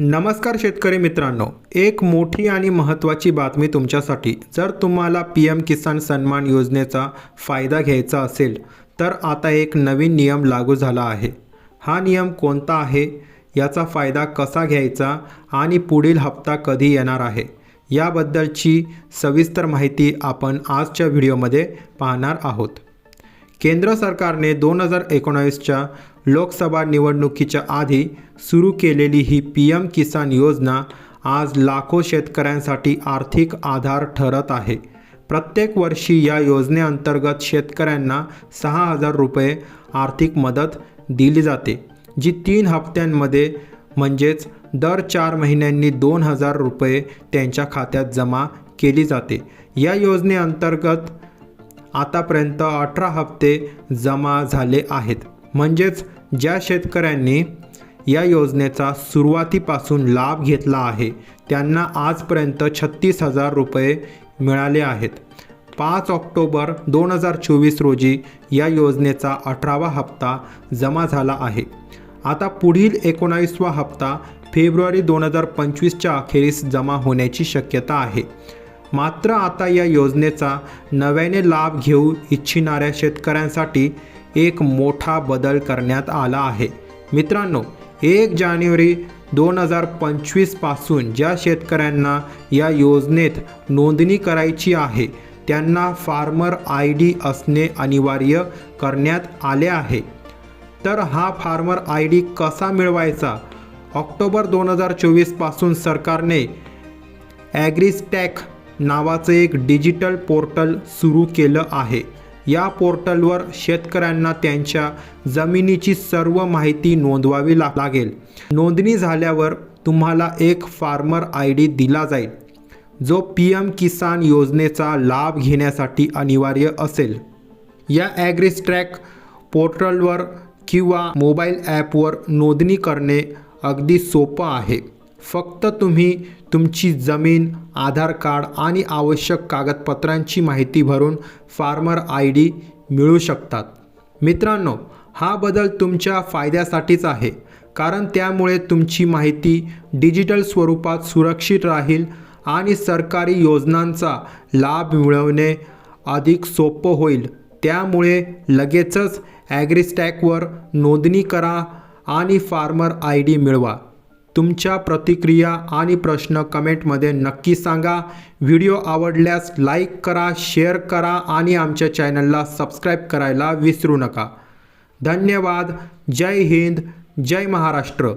नमस्कार शेतकरी मित्रांनो एक मोठी आणि महत्त्वाची बातमी तुमच्यासाठी. जर तुम्हाला पी एम किसान सन्मान योजनेचा फायदा घ्यायचा असेल तर आता एक नवीन नियम लागू झाला आहे. हा नियम कोणता आहे? याचा फायदा कसा घ्यायचा? आणि पुढील हप्ता कधी येणार आहे? याबद्दलची सविस्तर माहिती आपण आजच्या व्हिडिओमध्ये पाहणार आहोत. केंद्र सरकारने दोन हजार एकोणावीसच्या लोकसभा निवडणुकीच्या आधी सुरू केलेली ही पी एम किसान योजना आज लाखो शेतकऱ्यांसाठी आर्थिक आधार ठरत आहे. प्रत्येक वर्षी या योजनेअंतर्गत शेतकऱ्यांना सहा हजार रुपये आर्थिक मदत दिली जाते जी तीन हप्त्यांमध्ये म्हणजेच दर चार महिन्यांनी दोन हजार रुपये त्यांच्या खात्यात जमा केली जाते. या योजनेअंतर्गत आतापर्यंत अठरा हप्ते जमा झाले आहेत. म्हणजेच ज्या शेतकऱ्यांनी या योजनेचा सुरुवातीपासून लाभ घेतला आहे त्यांना आजपर्यंत छत्तीस हजार रुपये मिळाले आहेत. पाच ऑक्टोबर दोन हजार चोवीस रोजी या योजनेचा अठरावा हप्ता जमा झाला आहे. आता पुढील एकोणावीसवा हप्ता फेब्रुवारी दोन हजार पंचवीसच्या अखेरीस जमा होण्याची शक्यता आहे. मात्र आता या योजनेचा नव्याने लाभ घेऊ इच्छिणाऱ्या शेतकऱ्यांसाठी एक मोठा बदल करण्यात आला आहे. मित्रांनो एक जानेवारी दोन हजार पंचवीसपासून ज्या शेतकऱ्यांना या योजनेत नोंदणी करायची आहे त्यांना फार्मर आय डी असणे अनिवार्य करण्यात आले आहे. तर हा फार्मर आय डी कसा मिळवायचा? ऑक्टोबर दोन हजार चोवीसपासून सरकारने ॲग्रिस्टॅक नावाचं एक डिजिटल पोर्टल सुरू केलं आहे. या पोर्टलवर शेतकऱ्यांना त्यांच्या जमिनीची सर्व माहिती नोंदवावी ला लागेल. नोंदणी झाल्यावर तुम्हाला एक फार्मर आय डी दिला जाईल. जो पी एम किसान योजनेचा लाभ घेण्यासाठी अनिवार्य असेल. या ॲग्रिस्ट्रॅक पोर्टलवर किंवा मोबाईल ॲपवर नोंदणी करणे अगदी सोपं आहे. फक्त तुम्ही तुमची जमीन आधार कार्ड आणि आवश्यक कागदपत्रांची माहिती भरून फार्मर आय डी मिळू शकतात. मित्रांनो हा बदल तुमच्या फायद्यासाठीच आहे कारण त्यामुळे तुमची माहिती डिजिटल स्वरूपात सुरक्षित राहील आणि सरकारी योजनांचा लाभ मिळवणे अधिक सोपं होईल. त्यामुळे लगेचच ॲग्रिस्टॅकवर नोंदणी करा आणि फार्मर आय डी मिळवा. तुमच्या प्रतिक्रिया आणि प्रश्न कमेंटमध्ये नक्की सांगा. व्हिडिओ आवडल्यास लाईक करा शेअर करा आणि आमच्या चॅनलला सबस्क्राईब करायला विसरू नका. धन्यवाद. जय हिंद. जय महाराष्ट्र.